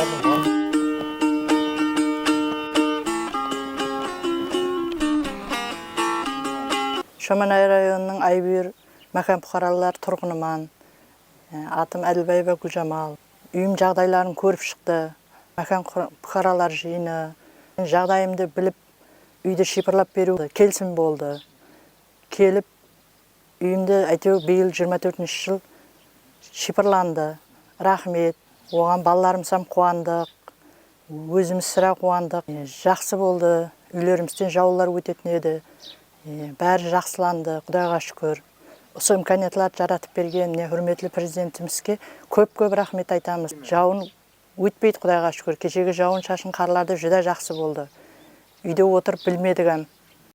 ладно, ладно. Шаманай районының Айбүйір мәкен тұрғыныман. Атым Әділбайба Гүлжамал. Үйім жағдайларын көріп шықты. Мәкен бұқаралар жиыны. Жағдайымды біліп, үйді шипырлап беру келісім болды. Келіп, үйімді әйтеу биыл 24 жыл шипырланды. Рахмет оған балаларым сам қуандық өзіміз сірә қуандық. Жақсы болды үйлерімізден жаулар өтетін еді. Бәрі жақсыланды құдайға шүкір. Осы имканиятларды жаратып берген міне құрметті президентімізге көп көп рахмет айтамыз. Жауын өтпейді құдайға шүкір. Кешегі жауын шашын қарларды жүдә жақсы болды. Үйде отырып білмедік әм